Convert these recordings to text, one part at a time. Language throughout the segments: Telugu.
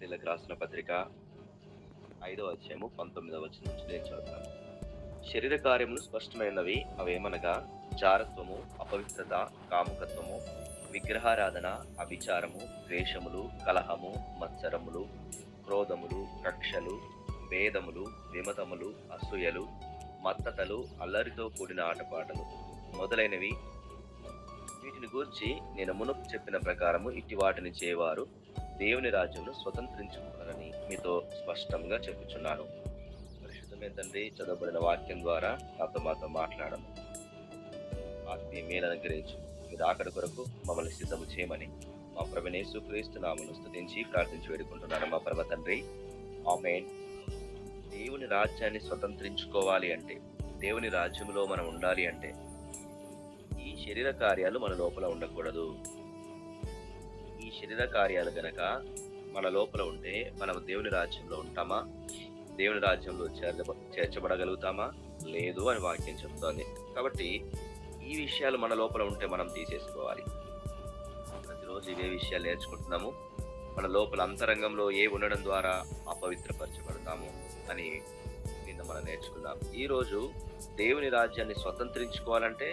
కొరింథీయులకు రాసిన పత్రిక ఐదో అధ్యాయము పంతొమ్మిదవ వచ్చిన నుంచి నేను చదువుతాను. శరీర కార్యములు స్పష్టమైనవి అవేమనగా జారత్వము అపవిత్రత కాముకత్వము విగ్రహారాధన అభిచారము ద్వేషములు కలహము మత్సరములు క్రోధములు కక్షలు భేదములు విమతములు అసూయలు మత్తతలు అల్లరితో కూడిన ఆటపాటలు మొదలైనవి వీటిని గూర్చి నేను మునుపు చెప్పిన ప్రకారము ఇట్టి వాటిని చేయవారు దేవుని రాజ్యంలో స్వతంత్రించుకున్నారని మీతో స్పష్టంగా చెప్పుచున్నాను. పరిశుద్ధమైన తండ్రి చదవబడిన వాక్యం ద్వారా నాతో మాతో మాట్లాడను ఆత్మీయ మేలు అనుగ్రహించు. మీరు ఆకడి కొరకు మమ్మల్ని సిద్ధము చేయమని మా ప్రభనేసు క్రీస్తు నామను స్థుతించి ప్రార్థించి వేడుకుంటున్నాను. మా ప్రభ తండ్రి ఆమెన్. దేవుని రాజ్యాన్ని స్వతంత్రించుకోవాలి అంటే దేవుని రాజ్యంలో మనం ఉండాలి అంటే శరీర కార్యాలు మన లోపల ఉండకూడదు. ఈ శరీర కార్యాలు గనక మన లోపల ఉంటే మనం దేవుని రాజ్యంలో ఉంటామా? దేవుని రాజ్యంలో చేర్చ చేర్చబడగలుగుతామా? లేదు అని వాక్యం చెప్తోంది. కాబట్టి ఈ విషయాలు మన లోపల ఉంటే మనం తీసేసుకోవాలి. ప్రతిరోజు ఇవే విషయాలు నేర్చుకుంటున్నాము. మన లోపల అంతరంగంలో ఏ ఉండడం ద్వారా అపవిత్రపరచబడతాము అని నిన్న మనం నేర్చుకున్నాం. ఈ రోజు దేవుని రాజ్యాన్ని స్వతంత్రించుకోవాలంటే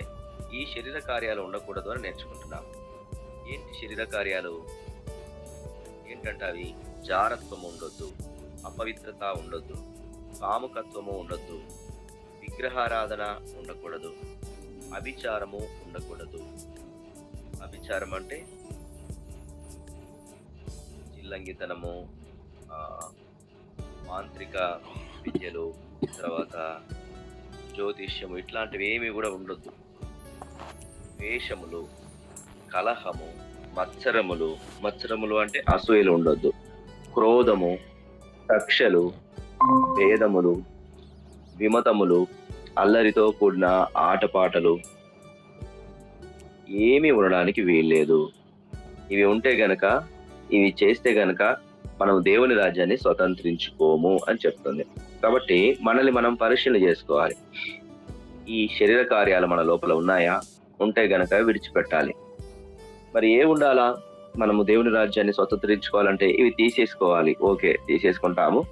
ఈ శరీర కార్యాలు ఉండకూడదు అని నేర్చుకుంటున్నాం. ఏంటి శరీర కార్యాలు? ఏంటంటే అవి జారత్వం ఉండొద్దు అపవిత్రత ఉండొద్దు కాముకత్వము ఉండొద్దు విగ్రహారాధన ఉండకూడదు అభిచారము ఉండకూడదు. అభిచారం అంటే? చిల్లంగితనము మాంత్రిక విద్యలు తర్వాత జ్యోతిష్యము ఇట్లాంటివి ఏమి కూడా ఉండొద్దు. ద్వేషములు కలహము మత్సరములు మత్సరములు అంటే అసూయలు ఉండొద్దు. క్రోధము కక్షలు భేదములు విమతములు అల్లరితో కూడిన ఆటపాటలు ఏమీ ఉండడానికి వీల్లేదు. ఇవి ఉంటే గనక ఇవి చేస్తే గనక మనం దేవుని రాజ్యాన్ని స్వతంత్రించుకోము అని చెప్తుంది. కాబట్టి మనల్ని మనం పరిశీలన చేసుకోవాలి. ఈ శరీర కార్యాలు మన లోపల ఉన్నాయా? ఉంటే గనక విడిచిపెట్టాలి. మరి ఏ ఉండాలా? మనము దేవుని రాజ్యాన్ని స్వతంత్రించుకోవాలంటే ఇవి తీసేసుకోవాలి. ఓకే తీసేసుకుంటాము.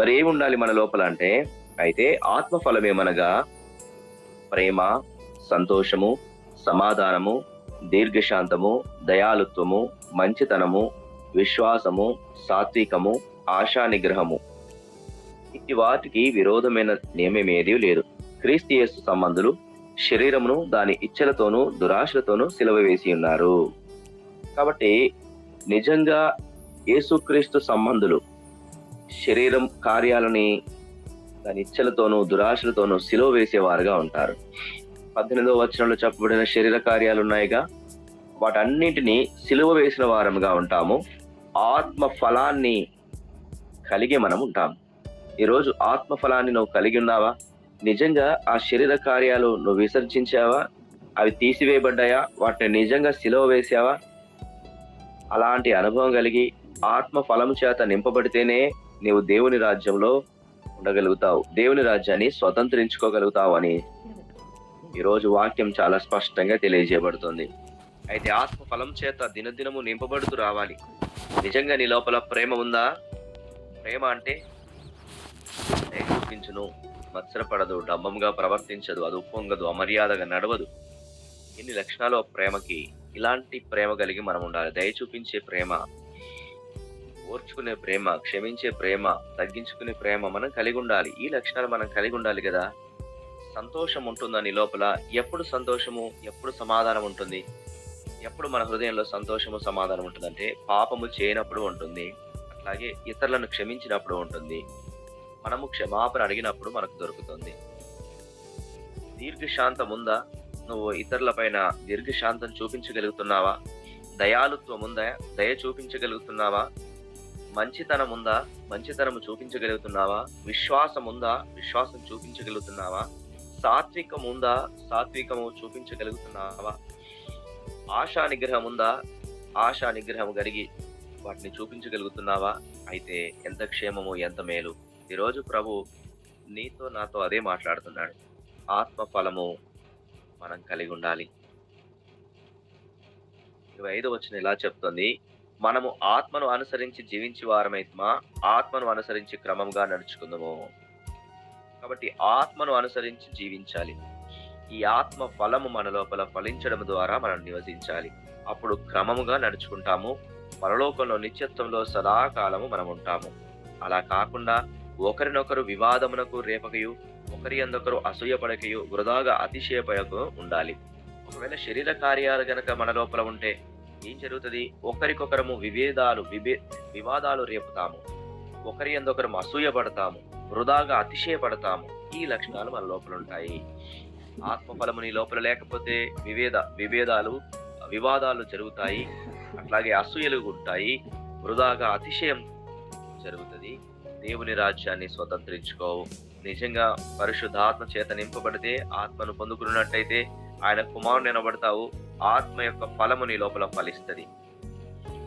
మరి ఏమి ఉండాలి మన లోపల అంటే అయితే ఆత్మఫలం ఏమనగా? ప్రేమ సంతోషము సమాధానము దీర్ఘశాంతము దయాలుత్వము మంచితనము విశ్వాసము సాత్వికము ఆశా నిగ్రహము ఇటు వాటికి విరోధమైన నియమమేదీ లేదు. క్రీస్తు యేసు సంబంధులు శరీరమును దాని ఇచ్చలతోనూ దురాశలతోనూ సిలవ వేసి ఉన్నారు. కాబట్టి నిజంగా యేసుక్రీస్తు సంబంధులు శరీరం కార్యాలని దాని ఇచ్చలతోనూ దురాశలతోనూ సిలువ వేసేవారుగా ఉంటారు. పద్దెనిమిదవ వచనంలో చెప్పబడిన శరీర కార్యాలు ఉన్నాయిగా వాటన్నింటినీ సిలువ వేసిన వారముగా ఉంటాము. ఆత్మ ఫలాన్ని కలిగి మనం ఉంటాం ఈరోజు ఆత్మ ఫలాన్ని నువ్వు కలిగి ఉన్నావా? నిజంగా ఆ శరీర కార్యాలు నువ్వు విసర్జించావా? అవి తీసివేయబడ్డాయా? వాటిని నిజంగా సిలువ వేసావా అలాంటి అనుభవం కలిగి ఆత్మ ఫలం చేత నింపబడితేనే నీవు దేవుని రాజ్యంలో ఉండగలుగుతావు. దేవుని రాజ్యాన్ని స్వతంత్రించుకోగలుగుతావు అని ఈరోజు వాక్యం చాలా స్పష్టంగా తెలియజేయబడుతుంది. అయితే ఆత్మ ఫలం చేత దినదినము నింపబడుతూ రావాలి. నిజంగా నీ లోపల ప్రేమ ఉందా? ప్రేమ అంటే ప్రవర్తించును. మత్సరపడదు డంబంగా ప్రవర్తించదు అది ఉప్పొంగదు అమర్యాదగా నడవదు. ఇన్ని లక్షణాలు ఆ ప్రేమకి? ఇలాంటి ప్రేమ కలిగి మనం ఉండాలి దయ చూపించే ప్రేమ ఓర్చుకునే ప్రేమ క్షమించే ప్రేమ తగ్గించుకునే ప్రేమ మనం కలిగి ఉండాలి. ఈ లక్షణాలు మనం కలిగి ఉండాలి కదా? సంతోషం ఉంటుందని లోపల? ఎప్పుడు సంతోషము ఎప్పుడు సమాధానం ఉంటుంది? ఎప్పుడు మన హృదయంలో సంతోషము సమాధానం ఉంటుందంటే పాపము చేయనప్పుడు ఉంటుంది. అట్లాగే ఇతరులను క్షమించినప్పుడు ఉంటుంది. మనము క్షమాపణ అడిగినప్పుడు మనకు దొరుకుతుంది. దీర్ఘశాంతం ఉందా నువ్వు ఇతరులపైన దీర్ఘశాంతం చూపించగలుగుతున్నావా? దయాలుత్వం ఉందా దయ చూపించగలుగుతున్నావా? మంచితనం ఉందా మంచితనము చూపించగలుగుతున్నావా? విశ్వాసం ఉందా విశ్వాసం చూపించగలుగుతున్నావా? సాత్వికం ఉందా సాత్వికము చూపించగలుగుతున్నావా? ఆశా నిగ్రహం ఉందా ఆశా నిగ్రహం కలిగి వాటిని చూపించగలుగుతున్నావా? అయితే ఎంత క్షేమము ఎంత మేలు. ఈరోజు ప్రభు నీతో నాతో అదే మాట్లాడుతున్నాడు. ఆత్మ ఫలము మనం కలిగి ఉండాలి. ఇరవై ఐదు వచ్చిన ఇలా చెప్తుంది. మనము ఆత్మను అనుసరించి జీవించి వారమైతమా? ఆత్మను అనుసరించి క్రమంగా నడుచుకుందాము. కాబట్టి ఆత్మను అనుసరించి జీవించాలి. ఈ ఆత్మ ఫలము మన లోపల ఫలించడం ద్వారా మనం నివసించాలి. అప్పుడు క్రమముగా నడుచుకుంటాము. పరలోకంలో నిత్యత్వంలో సదాకాలము మనం ఉంటాము. అలా కాకుండా ఒకరినొకరు వివాదమునకు రేపకయు ఒకరి అందొకరు అసూయపడకయు వృధాగా అతిశయపడకు ఉండాలి. ఒకవేళ శరీర కార్యాలు గనక మన లోపల ఉంటే ఏం జరుగుతుంది? ఒకరికొకరము విభేదాలు విభే వివాదాలు రేపుతాము. ఒకరి అందొకరు అసూయపడతాము వృధాగా అతిశయపడతాము. ఈ లక్షణాలు మన లోపల ఉంటాయి. ఆత్మఫలము నీ లోపల లేకపోతే వివేద విభేదాలు వివాదాలు జరుగుతాయి. అట్లాగే అసూయలు ఉంటాయి. వృధాగా అతిశయం జరుగుతుంది. దేవుని రాజ్యాన్ని స్వతంత్రించుకోవు. నిజంగా పరిశుద్ధాత్మ చేత నింపబడితే ఆత్మను పొందుకున్నట్టయితే ఆయన కుమారుడు నిలబడతావు. ఆత్మ యొక్క ఫలము నీ లోపల ఫలిస్తుంది.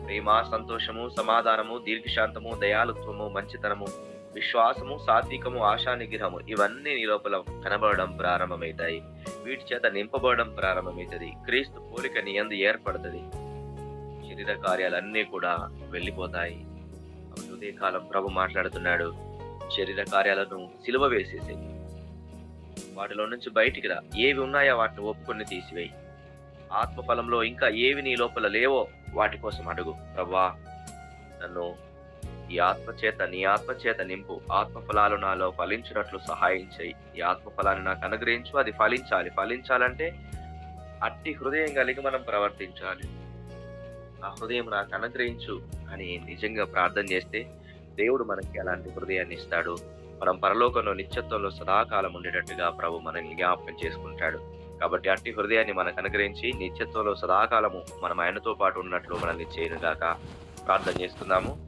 ప్రేమ సంతోషము సమాధానము దీర్ఘశాంతము దయాలుత్వము మంచితనము విశ్వాసము సాత్వికము ఆశా నిగ్రహము ఇవన్నీ నీ లోపల కనబడడం ప్రారంభమవుతాయి. వీటి చేత నింపబడడం ప్రారంభమవుతుంది. క్రీస్తు పోలిక నీ అందు ఏర్పడుతుంది. శరీర కార్యాలన్నీ కూడా వెళ్ళిపోతాయి. ఉదయకాలం ప్రభు మాట్లాడుతున్నాడు. శరీర కార్యాలను సిలువ వేసేసి. వాటిలో నుంచి బయటికి రా. ఏవి ఉన్నాయో వాటిని ఒప్పుకొని తీసివేయి. ఆత్మఫలంలో ఇంకా ఏవి నీ లోపల లేవో వాటి కోసం అడుగు. ప్రభా నన్ను ఈ ఆత్మచేత నీ ఆత్మచేత నింపు. ఆత్మఫలాలు నాలో ఫలించినట్లు సహాయం చేయి. ఈ ఆత్మఫలాన్ని నాకు అనుగ్రహించు. అది ఫలించాలి. ఫలించాలంటే అట్టి హృదయం కలిగి మనం ప్రవర్తించాలి. ఆ హృదయం నాకు అనుగ్రహించు అని నిజంగా ప్రార్థన చేస్తే దేవుడు మనకి అలాంటి హృదయాన్ని ఇస్తాడు? మనం పరలోకంలో నిత్యత్వంలో సదాకాలం ఉండేటట్టుగా ప్రభు మనల్ని జ్ఞాపకం చేసుకుంటాడు. కాబట్టి అట్టి హృదయాన్ని మనకు అనుగ్రహించి నిత్యత్వంలో సదాకాలము మనం ఆయనతో పాటు ఉన్నట్లు మనల్ని చేయనుగాక ప్రార్థన చేస్తున్నాము.